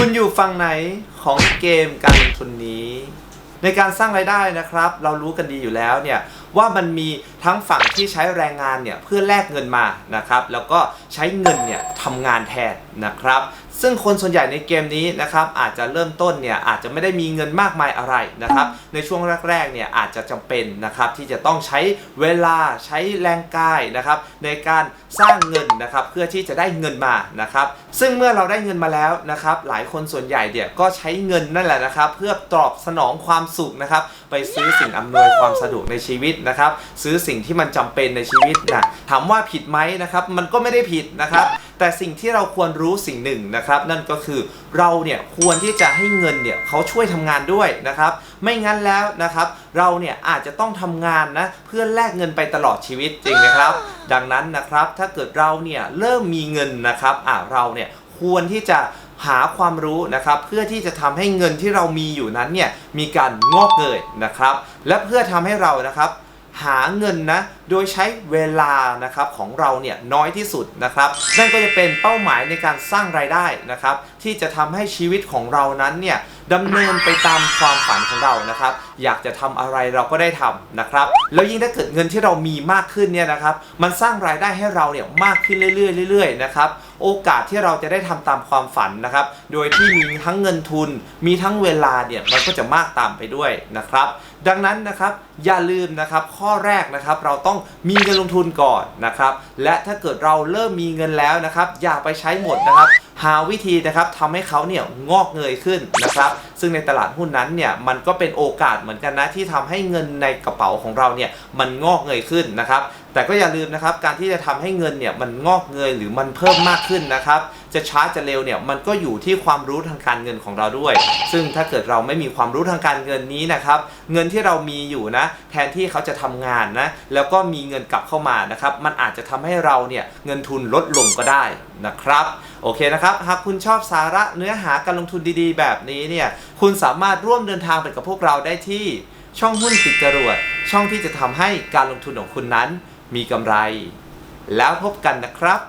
คุณอยู่ฝั่งไหนของเกมการลงทุนนี้ ในการสร้างรายได้นะครับ เรารู้กันดีอยู่แล้วเนี่ยว่ามันมีทั้งฝั่งที่ใช้แรงงานเนี่ยเพื่อแลกเงินมานะครับ แล้วก็ใช้เงินเนี่ยทำงานแทนนะครับ ซึ่งคนส่วนใหญ่ในเกมนี้นะครับอาจจะเริ่มต้นเนี่ยอาจจะไม่ได้มีเงินมากมายอะไรนะครับในช่วงแรกๆเนี่ยอาจจะจำเป็นนะครับที่จะต้องใช้เวลาใช้แรงกายนะครับในการสร้างเงินนะครับเพื่อที่จะได้เงินมานะครับซึ่งเมื่อเราได้เงินมาแล้วนะครับหลายคนส่วนใหญ่เนี่ยก็ใช้เงินนั่นแหละนะครับเพื่อตอบสนองความสุขนะครับไปซื้อสิ่งอำนวยความสะดวกในชีวิตนะครับซื้อสิ่งที่มันจำเป็นในชีวิตนะถามว่าผิดไหมนะครับมันก็ไม่ได้ผิดนะครับ แต่สิ่งที่เราควรรู้สิ่งหนึ่งนะครับ นั่นก็คือเราเนี่ยควรที่จะให้เงินเนี่ยเขาช่วยทำงานด้วยนะครับ ไม่งั้นแล้วนะครับเราเนี่ยอาจจะต้องทำงานนะเพื่อแลกเงินไปตลอดชีวิตจริงไหมครับ ดังนั้นนะครับถ้าเกิดเราเนี่ยเริ่มมีเงินนะครับอ่าเราเนี่ยควรที่จะหาความรู้นะครับเพื่อที่จะทำให้เงินที่เรามีอยู่นั้นเนี่ยมีการงอกเงยนะครับ และเพื่อทำให้เรานะครับ หาเงินนะ โดยใช้เวลานะครับของเราเนี่ยน้อยที่สุดนะครับ นั่นก็จะเป็นเป้าหมายในการสร้างรายได้นะครับ ที่จะทำให้ชีวิตของเรานั้นเนี่ยดำเนินไปตามความฝันของเรานะครับ อยากจะทำอะไรเราก็ได้ทำนะครับ แล้วยิ่งถ้าเกิดเงินที่เรามีมากขึ้นเนี่ยนะครับ มันสร้างรายได้ให้เราเนี่ยมากขึ้นเรื่อยๆเรื่อยๆนะครับ โอกาสที่เราจะได้ทำตามความฝันนะครับ โดยที่มีทั้งเงินทุน มีทั้งเวลาเนี่ยมันก็จะมากตามไปด้วยนะครับ ดังนั้นนะครับอย่าลืมนะครับข้อแรกนะครับเราต้องมีเงินลงทุนก่อนนะครับ และถ้าเกิดเราเริ่มมีเงินแล้วนะครับ อย่าไปใช้หมดนะครับหาวิธีนะครับทำให้เขาเนี่ยงอกเงยขึ้นนะครับ ซึ่งในตลาดหุ้นนั้นเนี่ยมันก็เป็นโอกาสเหมือนกันนะที่ทำให้เงินในกระเป๋าของเราเนี่ยมันงอกเงยขึ้นนะครับ แต่ก็อย่าลืมนะครับ การที่จะทำให้เงินเนี่ยมันงอกเงยหรือมันเพิ่มมากขึ้นนะครับ จะช้าจะเร็วเนี่ยมันก็อยู่ที่ความรู้ทางการเงินของเราด้วย ซึ่งถ้าเกิดเราไม่มีความรู้ทางการเงินนี้นะครับ เงินที่เรามีอยู่นะ แทนที่เขาจะทำงานนะ แล้วก็มีเงินกลับเข้ามานะครับ มันอาจจะทำให้เราเนี่ยเงินทุนลดลงก็ได้นะครับ โอเคนะครับ หากคุณชอบสาระเนื้อหาการลงทุนดีๆ แบบนี้เนี่ย คุณสามารถร่วมเดินทางไปกับพวกเราได้ที่ช่องหุ้นติดจรวด ช่องที่จะทำให้การลงทุนของคุณนั้น มีกำไร แล้วพบกันนะครับ